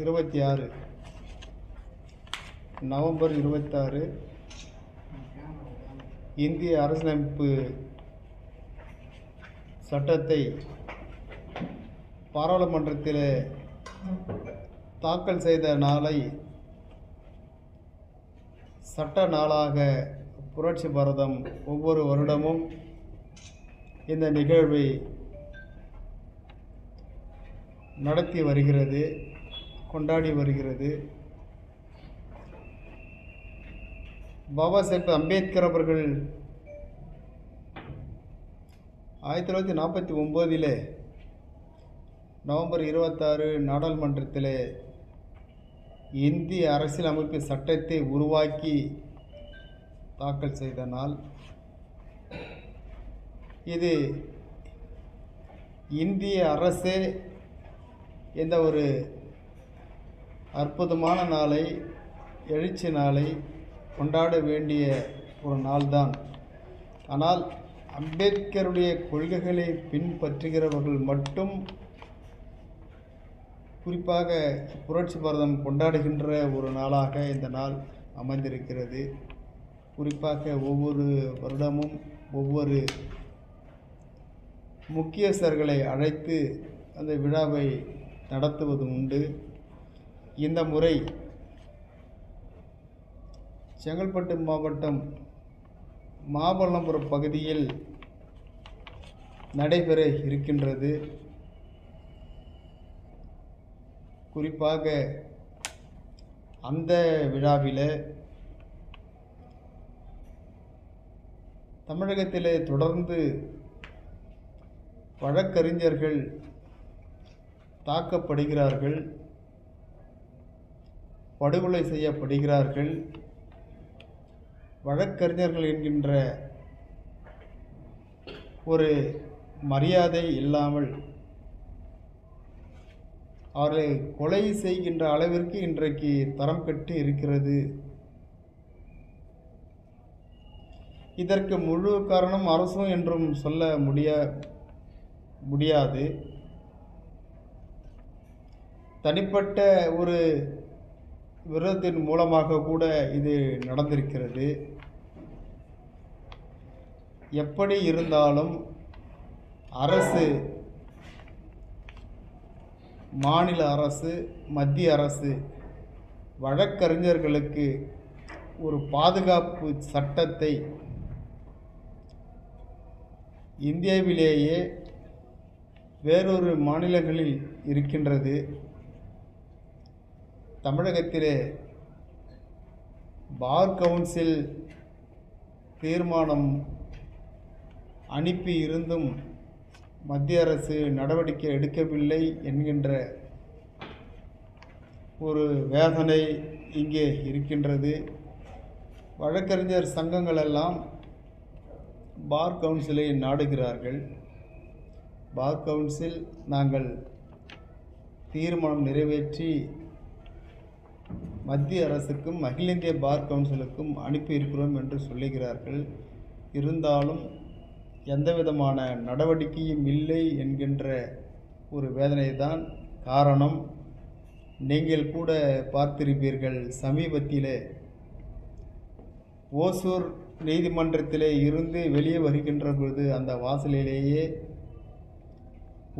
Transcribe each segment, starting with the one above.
இருபத்தி ஆறு நவம்பர் இருபத்தாறு. இந்திய அரசியலமைப்பு சட்டத்தை பாராளுமன்றத்தில் தாக்கல் செய்த நாளை சட்ட நாளாக புரட்சி பாரதம் ஒவ்வொரு வருடமும் இந்த நிகழ்வை நடத்தி வருகிறது. கொண்டாடி வருகிறது. பாபா சாஹேப் அம்பேத்கர் அவர்கள் ஆயிரத்தி தொள்ளாயிரத்தி நாற்பத்தி ஒம்போதில் நவம்பர் இருபத்தாறு நாடாளுமன்றத்தில் இந்திய அரசியலமைப்பு சட்டத்தை உருவாக்கி தாக்கல் செய்த நாள். இது இந்திய அரசே எந்த ஒரு அற்புதமான நாளை எழுச்சி நாளை கொண்டாட வேண்டிய ஒரு நாள்தான். ஆனால் அம்பேத்கருடைய கொள்கைகளை பின்பற்றுகிறவர்கள் மட்டும் குறிப்பாக புரட்சி பாரதம் கொண்டாடுகின்ற ஒரு நாளாக இந்த நாள் அமைந்திருக்கிறது. குறிப்பாக ஒவ்வொரு வருடமும் ஒவ்வொரு முக்கியஸ்தர்களை அழைத்து அந்த விழாவை நடத்துவது உண்டு. இந்த முறை செங்கல்பட்டு மாவட்டம் மாமல்லபுரம் பகுதியில் நடைபெற இருக்கின்றது. குறிப்பாக அந்த விழாவில் தமிழகத்திலே தொடர்ந்து வழக்கறிஞர்கள் தாக்கப்படுகிறார்கள். படுகொலை செய்யப்படுகிறார்கள். வழக்கறிஞர்கள் என்கின்ற ஒரு மரியாதை இல்லாமல் அவர்களை கொலை செய்கின்ற அளவிற்கு இன்றைக்கு தரம் கட்டு இருக்கிறது. இதற்கு முழு காரணம் அரசும் என்றும் சொல்ல முடிய முடியாது. தனிப்பட்ட ஒரு விரதத்தின் மூலமாக கூட இது நடந்திருக்கிறது. எப்படி இருந்தாலும் அரசு மாநில அரசு மத்திய அரசு வழக்கறிஞர்களுக்கு ஒரு பாதுகாப்பு சட்டத்தை இந்தியாவிலேயே வேறொரு மாநிலங்களில் இருக்கின்றது. தமிழகத்திலே பார் கவுன்சில் தீர்மானம் அனுப்பி இருந்தும் மத்திய அரசு நடவடிக்கை எடுக்கவில்லை என்கின்ற ஒரு வேதனை இங்கே இருக்கின்றது. வழக்கறிஞர் சங்கங்களெல்லாம் பார் கவுன்சிலை நாடுகிறார்கள். பார் கவுன்சில் நாங்கள் தீர்மானம் நிறைவேற்றி மத்திய அரசுக்கும் அகில இந்திய பார் கவுன்சிலுக்கும் அனுப்பியிருக்கிறோம் என்று சொல்லுகிறார்கள். இருந்தாலும் எந்த விதமான நடவடிக்கையும் இல்லை என்கின்ற ஒரு வேதனை தான் காரணம். நீங்கள் கூட பார்த்திருப்பீர்கள் சமீபத்திலே ஓசூர் நீதிமன்றத்திலே இருந்து வெளியே வருகின்ற பொழுது அந்த வாசலிலேயே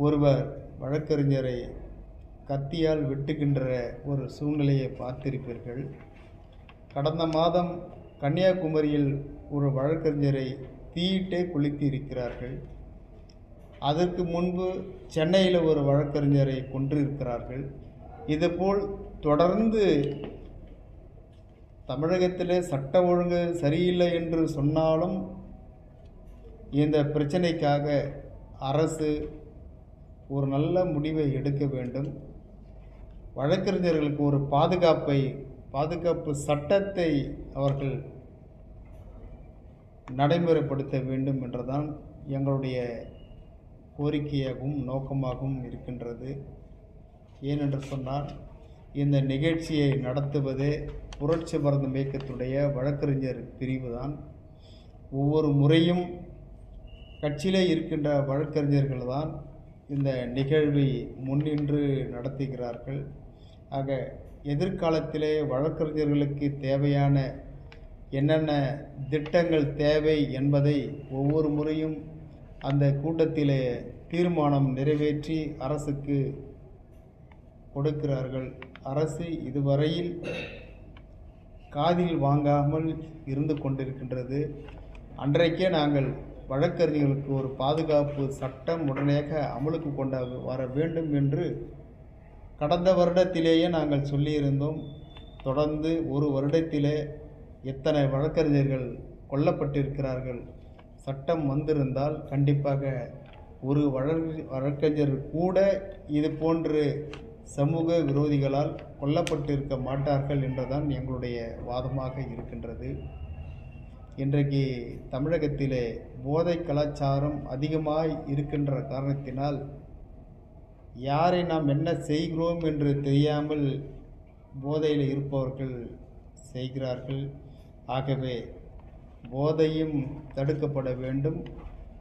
ஒருவர் வழக்கறிஞரை கத்தியால் வெட்டுகின்ற ஒரு சூழ்நிலையை பார்த்திருப்பீர்கள். கடந்த மாதம் கன்னியாகுமரியில் ஒரு வழக்கறிஞரை தீயிட்டே குளித்து இருக்கிறார்கள். அதற்கு முன்பு சென்னையில் ஒரு வழக்கறிஞரை கொன்றிருக்கிறார்கள் இதுபோல் தொடர்ந்து தமிழகத்திலே சட்ட ஒழுங்கு சரியில்லை என்று சொன்னாலும் இந்த பிரச்சனைக்காக அரசு ஒரு நல்ல முடிவை எடுக்க வேண்டும். வழக்கறிஞர்களுக்கு ஒரு பாதுகாப்பை பாதுகாப்பு சட்டத்தை அவர்கள் நடைமுறைப்படுத்த வேண்டும் என்றுதான் எங்களுடைய கோரிக்கையாகவும் நோக்கமாகவும் இருக்கின்றது. ஏனென்று சொன்னால் இந்த நிகழ்ச்சியை நடத்துவதே புரட்சி மருந்தும் இயக்கத்துடைய வழக்கறிஞர் பிரிவு தான் ஒவ்வொரு முறையும் கட்சியிலே இருக்கின்ற வழக்கறிஞர்கள் தான் இந்த நிகழ்வை முன்னின்று நடத்துகிறார்கள். ஆக எதிர்காலத்திலே வழக்கறிஞர்களுக்கு தேவையான என்னென்ன திட்டங்கள் தேவை என்பதை ஒவ்வொரு முறையும் அந்த கூட்டத்திலே தீர்மானம் நிறைவேற்றி அரசுக்கு கொடுக்கிறார்கள். அரசு இதுவரையில் காதில் வாங்காமல் இருந்து கொண்டிருக்கின்றது. அன்றைக்கே நாங்கள் வழக்கறிஞர்களுக்கு ஒரு பாதுகாப்பு சட்டம் உடனடியாக அமலுக்கு கொண்டு வர வேண்டும் என்று கடந்த வருடத்திலேயே நாங்கள் சொல்லியிருந்தோம் தொடர்ந்து ஒரு வருடத்திலே எத்தனை வழக்கறிஞர்கள் கொல்லப்பட்டிருக்கிறார்கள் சட்டம் வந்திருந்தால் கண்டிப்பாக ஒரு வழக்கு வழக்கறிஞர் கூட இது போன்று சமூக விரோதிகளால் கொல்லப்பட்டிருக்க மாட்டார்கள் என்றுதான் எங்களுடைய வாதமாக இருக்கின்றது. இன்றைக்கு தமிழகத்திலே போதை கலாச்சாரம் அதிகமாய் இருக்கின்ற காரணத்தினால் யாரை நாம் என்ன செய்கிறோம் என்று தெரியாமல் போதையில் இருப்பவர்கள் செய்கிறார்கள். ஆகவே போதையும் தடுக்கப்பட வேண்டும்.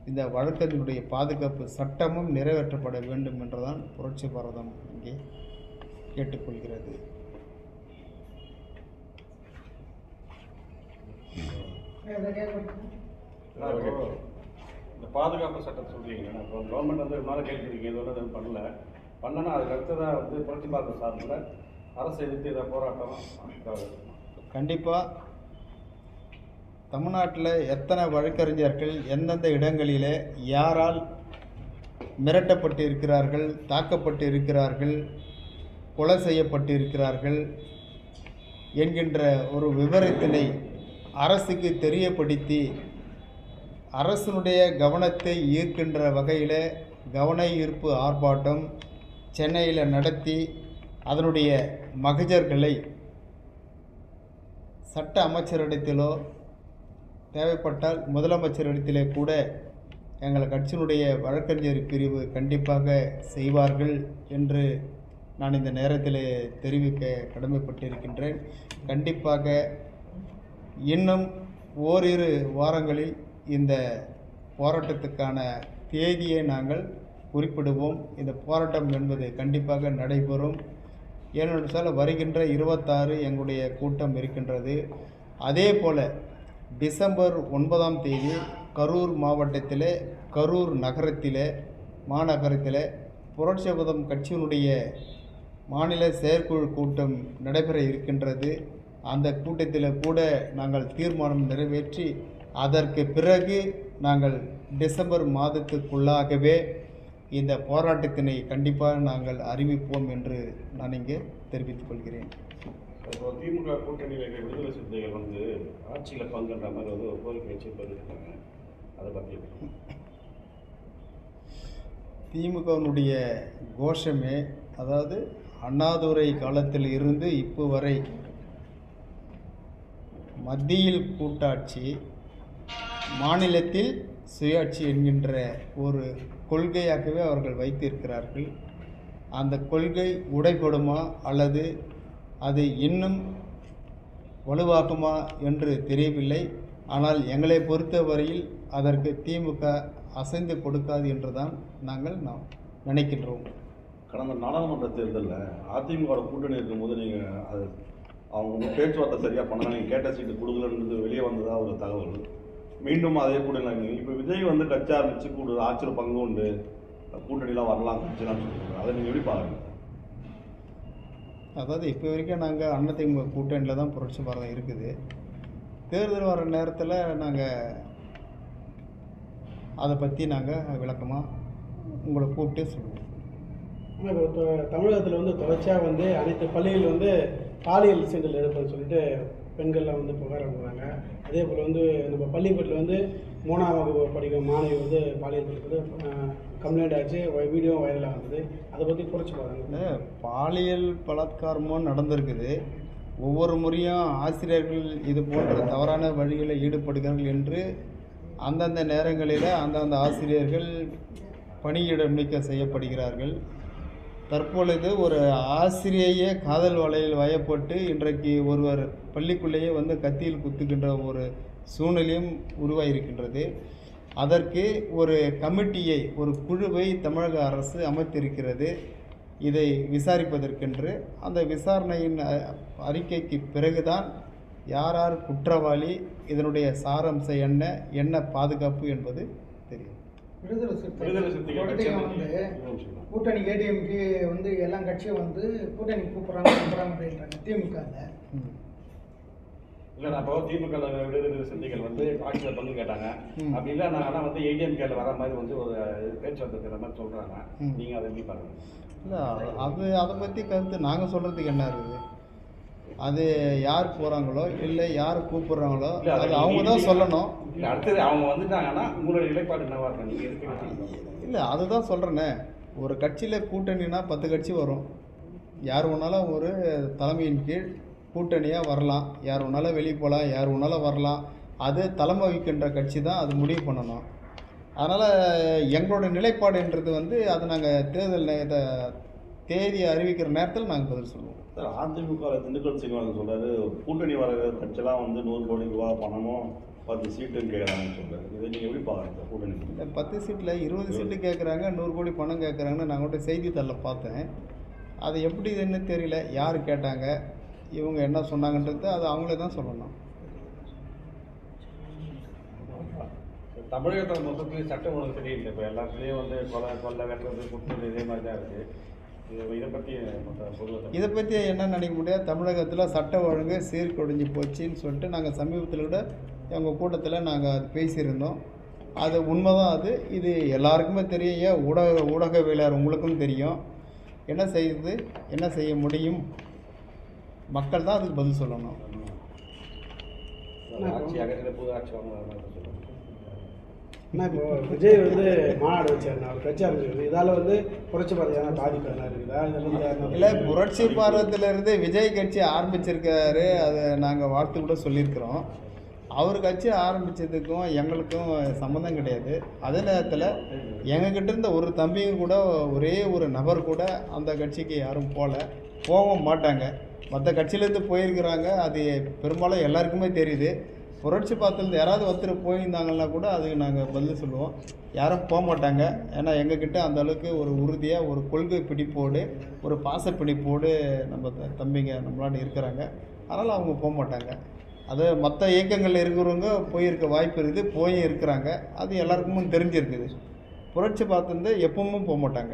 இந்த வழக்கறிஞருடைய பாதுகாப்பு சட்டமும் நிறைவேற்றப்பட வேண்டும் என்றுதான் புரட்சி பாரதம் இங்கே கேட்டுக்கொள்கிறது. இந்த பாதுகாப்பு சட்டம் சொல்கிறீங்க இப்போ கவர்மெண்ட் வந்து மேலே கேட்குறீங்க இது ஒன்றும் எதுவும் பண்ணல. பண்ணனா அதுக்கு அடுத்ததாக வந்து புரட்சி பாரத சார்பில் அரசு எதிர்த்து இதை போராட்டம் கண்டிப்பாக தமிழ்நாட்டில் எத்தனை வழக்கறிஞர்கள் எந்தெந்த இடங்களிலே யாரால் மிரட்டப்பட்டு இருக்கிறார்கள் தாக்கப்பட்டு இருக்கிறார்கள் கொலை செய்யப்பட்டு இருக்கிறார்கள் என்கின்ற ஒரு விவரத்தினை அரசுக்கு தெரியப்படுத்தி அரசனுடைய கவனத்தை ஈர்க்கின்ற வகையில் கவன ஈர்ப்பு ஆர்ப்பாட்டம் சென்னையில் நடத்தி அதனுடைய மகஜர்களை சட்ட அமைச்சரிடத்திலோ தேவைப்பட்டால் முதலமைச்சரிடத்திலே கூட எங்கள் கட்சியினுடைய வழக்கறிஞர் பிரிவு கண்டிப்பாக செய்வார்கள் என்று நான் இந்த நேரத்தில் தெரிவிக்க கடமைப்பட்டிருக்கின்றேன். கண்டிப்பாக இன்னும் ஓரிரு வாரங்களில் இந்த போராட்டத்துக்கான தேதியை நாங்கள் குறிப்பிடுவோம். இந்த போராட்டம் என்பது கண்டிப்பாக நடைபெறும். ஏனென்றால் வருகின்ற இருபத்தாறு எங்களுடைய கூட்டம் இருக்கின்றது. அதே போல் டிசம்பர் ஒன்பதாம் தேதி கரூர் மாவட்டத்தில் கரூர் நகரத்தில் மாநகரத்தில் புரட்சிபதம் கட்சியினுடைய மாநில செயற்குழு கூட்டம் நடைபெற இருக்கின்றது. அந்த கூட்டத்தில் கூட நாங்கள் தீர்மானம் நிறைவேற்றி அதற்கு பிறகு நாங்கள் டிசம்பர் மாதத்துக்குள்ளாகவே இந்த போராட்டத்தினை கண்டிப்பாக நாங்கள் அறிவிப்போம் என்று நான் இங்கே தெரிவித்துக் கொள்கிறேன். திமுக கூட்டணியில் இருக்கிற விடுதலை சிறுத்தைகள் வந்து ஆட்சியில் பங்குன்ற மாதிரி வந்து ஒரு கோரிக்கை வச்சு போயிருக்காங்க அதை பற்றி திமுகவினுடைய கோஷமே அதாவது அண்ணாதுரை காலத்தில் இருந்து இப்போ வரை மத்தியில் கூட்டாட்சி மாநிலத்தில் சுயாட்சி என்கின்ற ஒரு கொள்கையாகவே அவர்கள் வைத்திருக்கிறார்கள். அந்த கொள்கை உடைபடுமா அல்லது அது இன்னும் வலுவாக்குமா என்று தெரியவில்லை. ஆனால் எங்களை பொறுத்தவரையில் அதற்கு திமுக அசைந்து கொடுக்காது என்றுதான் நாங்கள் நாம் நினைக்கின்றோம். கடந்த நாடாளுமன்ற தேர்தலில் அதிமுக கூட்டணி இருக்கும்போது நீங்கள் அது அவங்க பேச்சுவார்த்தை சரியாக பண்ணலாம் நீங்கள் கேட்ட சீட்டு கொடுக்கலன்றது வெளியே வந்ததாக ஒரு தகவல். மீண்டும் அதே கூட்டணி இப்போ விஜய் வந்து கட்சி ஆரம்பிச்சு கூட ஆட்சியில் பங்கு உண்டு. கூட்டணிலாம் வரலாம் கட்சிலாம் சொல்லுவாங்க அதை நீங்கள் எப்படி பாருங்க அதாவது இப்போ வரைக்கும் நாங்கள் அண்ணதிமுக கூட்டணியில் தான் புரட்சி பாரதம் இருக்குது. தேர்தல் வர நேரத்தில் நாங்கள் அதை பற்றி நாங்கள் விளக்கமாக உங்களை கூப்பிட்டு சொல்லுவோம். தமிழகத்தில் வந்து தொடர்ச்சியாக வந்து அனைத்து பள்ளிகள் வந்து பாலியல் சீண்டல் எடுப்பதுன்னு சொல்லிட்டு பெண்கள்லாம் வந்து புகார் அனுப்புகிறாங்க அதே போல் வந்து நம்ம பள்ளிக்கூடத்தில் வந்து மூணாம் வகுப்பு படிக்கும் மாணவி வந்து பாலியல் வந்து கம்ப்ளைண்ட் ஆச்சு வீடியோ வைரலாக வந்தது. அதை பற்றி குறைச்சி பாருங்க. பாலியல் பலாத்காரமும் நடந்திருக்குது. ஒவ்வொரு முறையும் ஆசிரியர்கள் இது போன்ற தவறான வழிகளில் ஈடுபடுகிறார்கள் என்று அந்தந்த நேரங்களில் அந்தந்த ஆசிரியர்கள் பணியிட நீக்கம் செய்யப்படுகிறார்கள். தற்பொழுது ஒரு ஆசிரியையே காதல் வலையில் வயப்பட்டு இன்றைக்கு ஒருவர் பள்ளிக்குள்ளேயே வந்து கத்தியில் குத்துகின்ற ஒரு சூழ்நிலையும் உருவாகியிருக்கின்றது அதற்கு ஒரு கமிட்டியை ஒரு குழுவை தமிழக அரசு அமைத்திருக்கிறது. இதை விசாரிப்பதற்கென்று அந்த விசாரணையின் அறிக்கைக்கு பிறகுதான் யார் யார் குற்றவாளி இதனுடைய சாரம்சம் என்ன என்ன பாதுகாப்பு என்பது தெரியும். விடுதலை விடுதலை சிறுத்தை சிறுத்தைகள் வந்து கூட்டணி ஏடிஎம்கே வந்து எல்லா கட்சியும் வந்து கூட்டணி கூப்பிட்றாங்க கூப்பிட்றாங்க அப்படின்றாங்க. திமுகவில். இல்லை நான் இப்போ திமுக விடுதலை சிந்திகள் வந்து ஆட்சியில் பங்கு கேட்டாங்க. அப்படி இல்லை நாங்கள் ஆனால் வந்து ஏடிஎம்கேல வர மாதிரி வந்து ஒரு பேச்சுவார்த்தை இருக்கிற மாதிரி சொல்கிறாங்க. நீங்கள் அதை எப்படி பாருங்க இல்லை அது அதை பற்றி கருத்து நாங்கள் சொல்கிறதுக்கு என்ன இருக்குது? அது யார் போகிறாங்களோ இல்லை யார் கூப்பிட்றாங்களோ அது அவங்க தான் சொல்லணும். அடுத்தது அவங்க வந்துட்டாங்கன்னா உங்களுடைய நிலைப்பாடு என்னவா இருக்கும்? நீங்கள் இல்லை அதுதான் சொல்கிறேனே ஒரு கட்சியில் கூட்டணினா பத்து கட்சி வரும். யார் வேணாலும் ஒரு தலைமையின் கீழ் கூட்டணியாக வரலாம். யார் வேணாலும் வெளியே போகலாம் யார் வேணாலும் வரலாம். அது தலைமை வகிக்கின்ற கட்சி தான் அது முடிவு பண்ணணும். அதனால் எங்களோட நிலைப்பாடுன்றது வந்து அது நாங்கள் தேர்தல் இத தேதி அறிவிக்கிற நேரத்தில் நாங்கள் பதில் சொல்லுவோம். சார் அதிமுக திண்டுக்கல் சீனிவாசன் சொல்றாரு கூட்டணி வர கட்சியெல்லாம் வந்து நூறு கோடி ரூபா பணமும் பத்து சீட்டுன்னு கேட்குறாங்கன்னு சொல்றாரு. இதை நீங்கள் எப்படி பார்க்குறீங்க சார் கூட்டணி பத்து? சீட்டில் இருபது சீட்டு கேட்குறாங்க நூறு கோடி பணம் கேட்குறாங்கன்னு நான் கூட செய்தித்தாளில் பார்த்தேன். அது எப்படின்னு தெரியல யார் கேட்டாங்க இவங்க என்ன சொன்னாங்கன்றது அது அவங்களே தான் சொல்லணும். தமிழகத்தில் மொத்தத்துலேயும் சட்டம் ஒழுங்கு சரியில்லை. இப்போ எல்லாத்துலேயும் வந்து கொலை கொள்ளை வெட்டுறது குற்றது இதே மாதிரி தான் இருக்குது இது பற்றி என்ன நினைக்க முடியாது. தமிழகத்தில் சட்ட ஒழுங்கு சீர்குலைஞ்சு போச்சுன்னு சொல்லிட்டு நாங்கள் சமீபத்தில் கூட எங்கள் கூட்டத்தில் நாங்கள் அது பேசியிருந்தோம். அது உண்மைதான் அது. இது எல்லாருக்குமே தெரியும். ஏன் ஊடக ஊடகவியலாளர் உங்களுக்கும் தெரியும். என்ன செய்யுது? என்ன செய்ய முடியும்? மக்கள் தான் அதுக்கு பதில் சொல்லணும். ஆட்சி அகற்றிட புது ஆட்சி ஆனால் இப்போ விஜய் வந்து மாநாடு வச்சாருண்ணா அவர் கட்சி அமைச்சிருக்கு இதால் வந்து புரட்சி பார்வையான பாதிப்பு என்ன இருக்குதா? இல்லை புரட்சி பார்வத்திலிருந்து விஜய் கட்சி ஆரம்பிச்சிருக்காரு அதை நாங்கள் வார்த்தை கூட சொல்லியிருக்கிறோம். அவர் கட்சி ஆரம்பித்ததுக்கும் எங்களுக்கும் சம்மந்தம் கிடையாது. அதே நேரத்தில் எங்ககிட்ட இருந்த ஒரு தம்பியும் கூட ஒரே ஒரு நபர் கூட அந்த கட்சிக்கு யாரும் போகல போகவும் மாட்டாங்க. மற்ற கட்சியிலேருந்து போயிருக்கிறாங்க அது பெரும்பாலும் எல்லாருக்குமே தெரியுது. புரட்சி பார்த்துலேருந்து யாராவது ஒருத்தர் போயிருந்தாங்கன்னா கூட அதுக்கு நாங்கள் பதில் சொல்லுவோம். யாரும் போக மாட்டாங்க. ஏன்னா எங்ககிட்ட அந்த அளவுக்கு ஒரு உறுதியாக ஒரு கொள்கை பிடிப்போடு ஒரு பாச பிடிப்போடு நம்ம த- தம்பிங்க நம்மளாண்டு இருக்கிறாங்க. அதனால் அவங்க போக மாட்டாங்க. அது மற்ற இயக்கங்களில் இருக்கிறவங்க போயிருக்க வாய்ப்பு இருக்குது போயும் இருக்கிறாங்க. அது எல்லாருக்குமே தெரிஞ்சிருக்குது. புரட்சி பார்த்துருந்து எப்பவும் போக மாட்டாங்க.